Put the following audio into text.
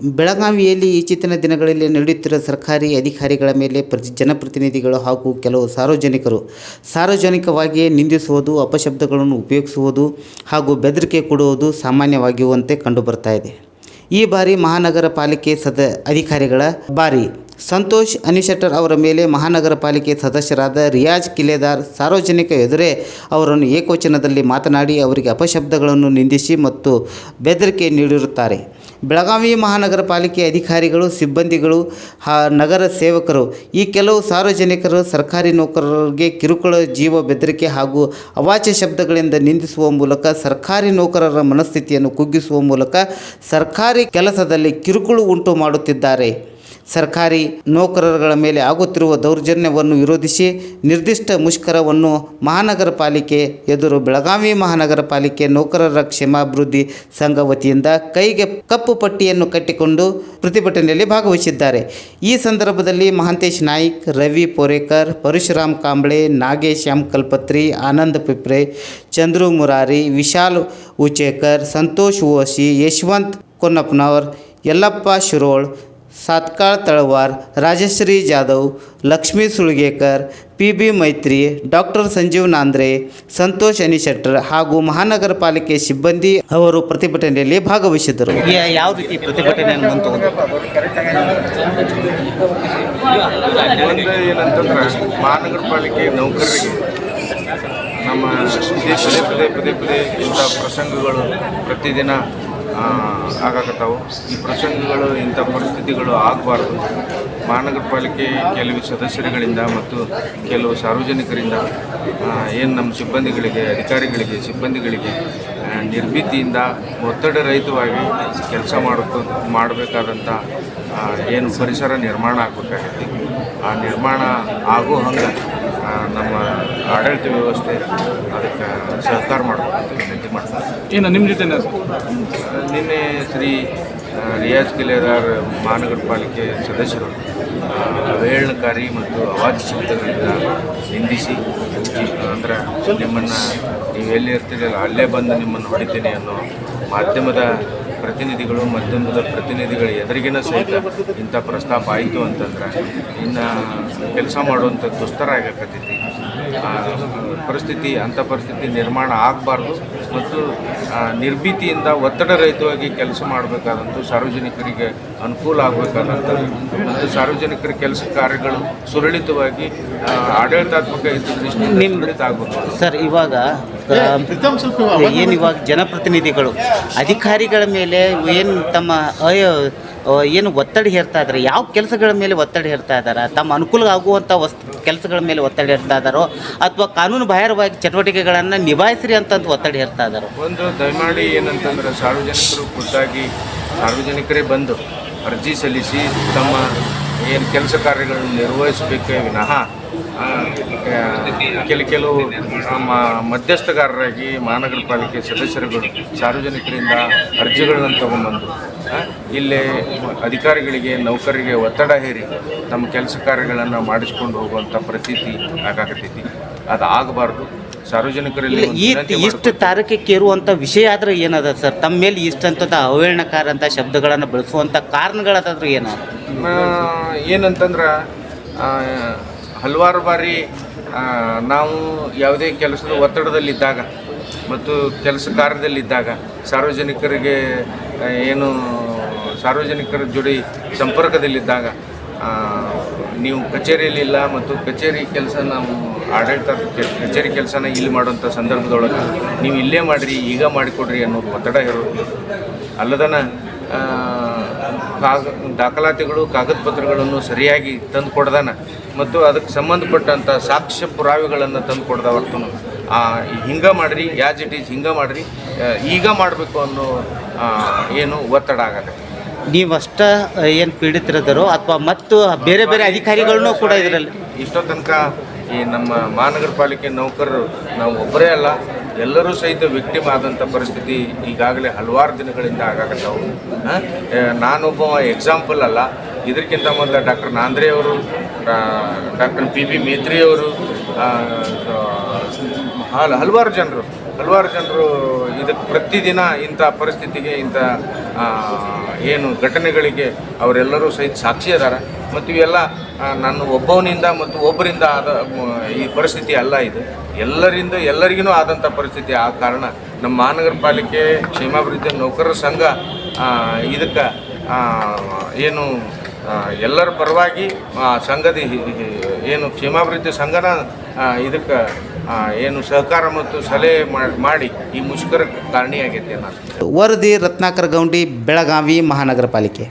ಬೆಳಗಾವಿಯಲ್ಲಿ ಈಚಿತ್ತಿನ ದಿನಗಳಲ್ಲಿ ನಡೆಯುತ್ತಿರುವ ಸರ್ಕಾರಿ ಅಧಿಕಾರಿಗಳ ಮೇಲೆ ಪ್ರತಿ ಜನಪ್ರತಿನಿಧಿಗಳು ಹಾಗೂ ಕೆಲವು ಸಾರ್ವಜನಿಕರು ಸಾರ್ವಜನಿಕವಾಗಿಯೇ ನಿಂದಿಸುವುದು, ಅಪಶಬ್ದಗಳನ್ನು ಉಪಯೋಗಿಸುವುದು ಹಾಗೂ ಬೆದರಿಕೆ ಕೊಡುವುದು ಸಾಮಾನ್ಯವಾಗಿರುವಂತೆ ಕಂಡುಬರ್ತಾ ಇದೆ. ಈ ಬಾರಿ ಮಹಾನಗರ ಪಾಲಿಕೆ ಸದ, ಅಧಿಕಾರಿಗಳ ಬಾರಿ ಸಂತೋಷ್ ಅನಿಶೆಟ್ಟರ್ ಅವರ ಮೇಲೆ ಮಹಾನಗರ ಪಾಲಿಕೆ ಸದಸ್ಯರಾದ ರಿಯಾಜ್ ಕಿಲೇದಾರ್ ಸಾರ್ವಜನಿಕ ಎದುರೇ ಅವರನ್ನು ಏಕವಚನದಲ್ಲಿ ಮಾತನಾಡಿ ಅವರಿಗೆ ಅಪಶಬ್ದಗಳನ್ನು ನಿಂದಿಸಿ ಮತ್ತು ಬೆದರಿಕೆ ನೀಡಿರುತ್ತಾರೆ. ಬೆಳಗಾವಿ ಮಹಾನಗರ ಪಾಲಿಕೆ ಅಧಿಕಾರಿಗಳು, ಸಿಬ್ಬಂದಿಗಳು ನಗರ ಸೇವಕರು, ಈ ಕೆಲವು ಸಾರ್ವಜನಿಕರು, ಸರ್ಕಾರಿ ನೌಕರರಿಗೆ ಕಿರುಕುಳ ಜೀವ ಬೆದರಿಕೆ ಹಾಗೂ ಅವಾಚ್ಯ ಶಬ್ದಗಳಿಂದ ನಿಂದಿಸುವ ಮೂಲಕ ಸರ್ಕಾರಿ ನೌಕರರ ಮನಸ್ಥಿತಿಯನ್ನು ಕುಗ್ಗಿಸುವ ಮೂಲಕ ಸರ್ಕಾರಿ ಕೆಲಸದಲ್ಲಿ ಕಿರುಕುಳು ಉಂಟು ಮಾಡುತ್ತಿದ್ದಾರೆ. ಸರ್ಕಾರಿ ನೌಕರರುಗಳ ಮೇಲೆ ಆಗುತ್ತಿರುವ ದೌರ್ಜನ್ಯವನ್ನು ವಿರೋಧಿಸಿ ನಿರ್ದಿಷ್ಟ ಮುಷ್ಕರವನ್ನು ಮಹಾನಗರ ಪಾಲಿಕೆ ಎದುರು ಬೆಳಗಾವಿ ಮಹಾನಗರ ಪಾಲಿಕೆ ನೌಕರರ ಕ್ಷೇಮಾಭಿವೃದ್ಧಿ ಸಂಘ ವತಿಯಿಂದ ಕೈಗೆ ಕಪ್ಪು ಪಟ್ಟಿಯನ್ನು ಕಟ್ಟಿಕೊಂಡು ಪ್ರತಿಭಟನೆಯಲ್ಲಿ ಭಾಗವಹಿಸಿದ್ದಾರೆ. ಈ ಸಂದರ್ಭದಲ್ಲಿ Mahantesh Naik, Ravi Porekar, Parashuram Kamble Nagesh M Kalpatri, Anand Pipre, Chandru Murari, Vishal Uchekar, Santosh Oshi Yashwant Konnappanavar, Yallappa Shirol Satkal Talwar Rajashree Jadhav Lakshmi Sulgekar P B Maitri doctor Sanjeev Nandre Santosh Anishettar ಹಾಗೂ ಮಹಾನಗರ ಪಾಲಿಕೆ ಸಿಬ್ಬಂದಿ ಅವರು ಪ್ರತಿಭಟನೆಯಲ್ಲಿ ಭಾಗವಹಿಸಿದರು ಯಾವ ರೀತಿ ಪ್ರತಿಭಟನೆಯನ್ನು ಏನಂತಂದ್ರೆ ಮಹಾನಗರ ಪಾಲಿಕೆ ನೌಕರರಿಗೆ ನಮ್ಮ ಪದೇ ಪದೇ ಪದೇ ಪದೇ ಇಂಥ ಪ್ರಸಂಗಗಳು ಪ್ರತಿದಿನ ಆಗಾಕತ್ತಾವು. ಈ ಪ್ರಸಂಗಗಳು, ಇಂಥ ಪರಿಸ್ಥಿತಿಗಳು ಆಗಬಾರ್ದು. ಮಹಾನಗರ ಪಾಲಿಕೆ ಕೆಲವು ಸದಸ್ಯರುಗಳಿಂದ ಮತ್ತು ಕೆಲವು ಸಾರ್ವಜನಿಕರಿಂದ ಏನು ನಮ್ಮ ಸಿಬ್ಬಂದಿಗಳಿಗೆ, ಅಧಿಕಾರಿಗಳಿಗೆ, ಸಿಬ್ಬಂದಿಗಳಿಗೆ ನಿರ್ಭೀತಿಯಿಂದ ಒತ್ತಡ ರಹಿತವಾಗಿ ಕೆಲಸ ಮಾಡೋಕ್ಕೆ ಮಾಡಬೇಕಾದಂಥ ಏನು ಪರಿಸರ ನಿರ್ಮಾಣ ಆಗಬೇಕಾಗೈತಿ. ಆ ನಿರ್ಮಾಣ ಆಗೋ ಹಂಗೆ ನಮ್ಮ ಆಡಳಿತ ವ್ಯವಸ್ಥೆ ಅದಕ್ಕೆ ಸಹಕಾರ ಮಾಡಬೇಕು ವಿನಂತಿ ಮಾಡ್ತಾರೆ. ಏನು ನಿಮ್ಮ ಜೊತೆನೇ ನಿನ್ನೆ ಶ್ರೀ ರಿಯಾಜ್ ಕಿಲೇದಾರ್ ಮಹಾನಗರ ಪಾಲಿಕೆ ಸದಸ್ಯರು ಅವೇಳನಕಾರಿ ಮತ್ತು ಅವಾಚ್ಯ ಶಬ್ದಗಳಿಂದ ನಿಂದಿಸಿ ಅಂದ್ರೆ ನಿಮ್ಮನ್ನು ನೀವು ಎಲ್ಲಿ ಇರ್ತೀರಲ್ಲ ಅಲ್ಲೇ ಬಂದು ನಿಮ್ಮನ್ನು ಹೊಡಿತೀನಿ ಅನ್ನೋ ಮಾಧ್ಯಮದ ಪ್ರತಿನಿಧಿಗಳು ಮಧ್ಯಮದ ಪ್ರತಿನಿಧಿಗಳ ಎದುರಿಗಿನ ಸಹಿತ ಇಂಥ ಪ್ರಸ್ತಾಪ ಆಯಿತು ಅಂತಂದ್ರೆ ಇನ್ನು ಕೆಲಸ ಮಾಡುವಂಥ ದುಸ್ತರ ಆಗಕತ್ತೈತಿ ಪರಿಸ್ಥಿತಿ, ಅಂಥ ಪರಿಸ್ಥಿತಿ ನಿರ್ಮಾಣ ಆಗಬಾರ್ದು. ಮತ್ತು ನಿರ್ಭೀತಿಯಿಂದ ಒತ್ತಡ ರಹಿತವಾಗಿ ಕೆಲಸ ಮಾಡಬೇಕಾದಂಥ ಸಾರ್ವಜನಿಕರಿಗೆ ಅನುಕೂಲ ಆಗಬೇಕಾದಂಥ ಮತ್ತು ಸಾರ್ವಜನಿಕರ ಕೆಲಸ ಕಾರ್ಯಗಳು ಸುರಳಿತವಾಗಿ ಆಡಳಿತಾತ್ಮಕ ಹಿತದೃಷ್ಟಿಯಿಂದ ಆಗಬೇಕು. ಸರ್ ಇವಾಗ ಏನು ಇವಾಗ ಜನಪ್ರತಿನಿಧಿಗಳು ಅಧಿಕಾರಿಗಳ ಮೇಲೆ ಏನು ತಮ್ಮ ಅಯ ಏನು ಒತ್ತಡ ಹೇರ್ತಾ ಇದ್ದಾರೆ ಯಾವ ಕೆಲಸಗಳ ಮೇಲೆ ಒತ್ತಡ ಹೇರ್ತಾ ಇದ್ದಾರೆ ತಮ್ಮ ಅನುಕೂಲ ಆಗುವಂಥ ವಸ್ತು ಕೆಲಸಗಳ ಮೇಲೆ ಒತ್ತಡ ಹೇರ್ತಾ ಇದ್ದಾರೋ ಅಥವಾ ಕಾನೂನು ಬಾಹಿರವಾಗಿ ಚಟುವಟಿಕೆಗಳನ್ನು ನಿಭಾಯಿಸ್ರಿ ಅಂತಂದು ಒತ್ತಡ ಹೇರ್ತಾ ಇದ್ದಾರೋ ಒಂದು ದಯಮಾಡಿ ಏನಂತಂದ್ರೆ ಸಾರ್ವಜನಿಕರು ಖುದ್ದಾಗಿ ಸಾರ್ವಜನಿಕರೇ ಬಂದು ಅರ್ಜಿ ಸಲ್ಲಿಸಿ ತಮ್ಮ ಏನು ಕೆಲಸ ಕಾರ್ಯಗಳನ್ನು ನಿರ್ವಹಿಸಬೇಕೇ ವಿನಃ ಕೆಲ ಕೆಲವು ಮಧ್ಯಸ್ಥಗಾರರಾಗಿ ಮಹಾನಗರ ಪಾಲಿಕೆ ಸದಸ್ಯರುಗಳು ಸಾರ್ವಜನಿಕರಿಂದ ಅರ್ಜಿಗಳನ್ನು ತಗೊಂಡ್ಬಂದು ಇಲ್ಲೇ ಅಧಿಕಾರಿಗಳಿಗೆ ನೌಕರರಿಗೆ ಒತ್ತಡ ಹೇರಿ ತಮ್ಮ ಕೆಲಸ ಕಾರ್ಯಗಳನ್ನು ಮಾಡಿಸ್ಕೊಂಡು ಹೋಗುವಂಥ ಪ್ರತೀತಿ ಆಗಾಕತ್ತೈತಿ. ಅದು ಆಗಬಾರ್ದು. ಸಾರ್ವಜನಿಕರಲ್ಲಿ ಈ ಇಷ್ಟು ತಾರಕಕ್ಕೇರುವಂಥ ವಿಷಯ ಆದ್ರೆ ಏನದ ಸರ್? ತಮ್ಮ ಮೇಲೆ ಇಷ್ಟಂತ ಅವಹೇಳನಕಾರ ಅಂತ ಶಬ್ದಗಳನ್ನು ಬಳಸುವಂಥ ಕಾರಣಗಳಾದ್ರೂ ಏನು? ಏನಂತಂದ್ರೆ ಹಲವಾರು ಬಾರಿ ನಾವು ಯಾವುದೇ ಕೆಲಸದ ಒತ್ತಡದಲ್ಲಿದ್ದಾಗ ಮತ್ತು ಕೆಲಸ ಕಾರ್ಯದಲ್ಲಿದ್ದಾಗ ಸಾರ್ವಜನಿಕರಿಗೆ ಏನು ಸಾರ್ವಜನಿಕರ ಜೋಡಿ ಸಂಪರ್ಕದಲ್ಲಿದ್ದಾಗ ನೀವು ನೀವು ಕಚೇರಿಯಲ್ಲಿಲ್ಲ ಮತ್ತು ಕಚೇರಿ ಕೆಲಸ ನಾವು ಆಡಳಿತ ಕಚೇರಿ ಕೆಲಸನ ಇಲ್ಲಿ ಮಾಡುವಂಥ ಸಂದರ್ಭದೊಳಗೆ ನೀವು ಇಲ್ಲೇ ಮಾಡಿರಿ, ಈಗ ಮಾಡಿಕೊಡ್ರಿ ಅನ್ನೋದು ಒತ್ತಡ ಇರೋದು. ಅಲ್ಲದನ ಕಾಗ, ದಾಖಲಾತಿಗಳು ಕಾಗದ ಪತ್ರಗಳನ್ನು ಸರಿಯಾಗಿ ತಂದು ಕೊಡ್ದಾನ ಮತ್ತು ಅದಕ್ಕೆ ಸಂಬಂಧಪಟ್ಟಂಥ ಸಾಕ್ಷ್ಯ ಪುರಾವೆಗಳನ್ನು ತಂದು ಕೊಡ್ದ ಹೊರತು ಹಿಂಗೆ ಮಾಡಿರಿ, ಯಾಜ್ ಇಟ್ ಈಸ್ ಹಿಂಗೆ ಮಾಡಿರಿ ಈಗ ಮಾಡಬೇಕು ಅನ್ನೋ ಏನು ಒತ್ತಡ ಆಗತ್ತೆ ನೀವಷ್ಟ ಏನು ಪೀಡಿತರಿದ್ದಾರೋ ಅಥವಾ ಮತ್ತು ಬೇರೆ ಬೇರೆ ಅಧಿಕಾರಿಗಳನ್ನೂ ಕೂಡ ಇದರಲ್ಲಿ ಇಷ್ಟೋ ತನಕ ಈ ನಮ್ಮ ಮಹಾನಗರ ಪಾಲಿಕೆ ನೌಕರರು ನಾವು ಒಬ್ಬರೇ ಅಲ್ಲ ಎಲ್ಲರೂ ಸಹಿತ ವಿಕ್ಟಿಮ್ ಆದಂಥ ಪರಿಸ್ಥಿತಿ ಈಗಾಗಲೇ ಹಲವಾರು ದಿನಗಳಿಂದ ಆಗಾಕತ್ತಾವು. ನಾನೊಬ್ಬ ಎಕ್ಸಾಂಪಲ್ ಅಲ್ಲ ಇದಕ್ಕಿಂತ ಮೊದಲು ಡಾಕ್ಟರ್ ನಾಂದ್ರೆ ಅವರು ಡಾಕ್ಟರ್ ಪಿ ಬಿ ಮೇತ್ರಿ ಅವರು ಆ, ಹಲ್ ಹಲವಾರು ಜನರು. ಹಲವಾರು ಜನರು ಇದಕ್ಕೆ ಪ್ರತಿದಿನ ಇಂಥ ಪರಿಸ್ಥಿತಿಗೆ, ಇಂಥ ಏನು ಘಟನೆಗಳಿಗೆ ಅವರೆಲ್ಲರೂ ಸಹಿತ ಸಾಕ್ಷಿ ಅದಾರ. ಮತ್ತು ಇವೆಲ್ಲ ನಾನು ಒಬ್ಬವನಿಂದ ಮತ್ತು ಒಬ್ಬರಿಂದ ಆದ ಈ ಪರಿಸ್ಥಿತಿ ಅಲ್ಲ ಇದು. ಎಲ್ಲರಿಂದ ಎಲ್ಲರಿಗೂ ಆದಂಥ ಪರಿಸ್ಥಿತಿ. ಆ ಕಾರಣ ನಮ್ಮ ಮಹಾನಗರ ಪಾಲಿಕೆ ಕ್ಷೇಮಾಭಿವೃದ್ಧಿ ನೌಕರರ ಸಂಘ ಇದಕ್ಕೆ ಏನು ಎಲ್ಲರ ಪರವಾಗಿ ಸಂಘದ ಏನು ಕ್ಷೇಮಾಭಿವೃದ್ಧಿ ಸಂಘನ ಇದಕ್ಕೆ ಏನು ಸಹಕಾರ ಮತ್ತು ಸಲಹೆ ಮಾಡಿ ಈ ಮುಷ್ಕರಕ್ಕೆ ಕಾರಣಿಯಾಗೈತೆ ನಾನು ವರದಿ ರತ್ನಾಕರ ಗೌಂಡಿ, ಬೆಳಗಾವಿ ಮಹಾನಗರ ಪಾಲಿಕೆ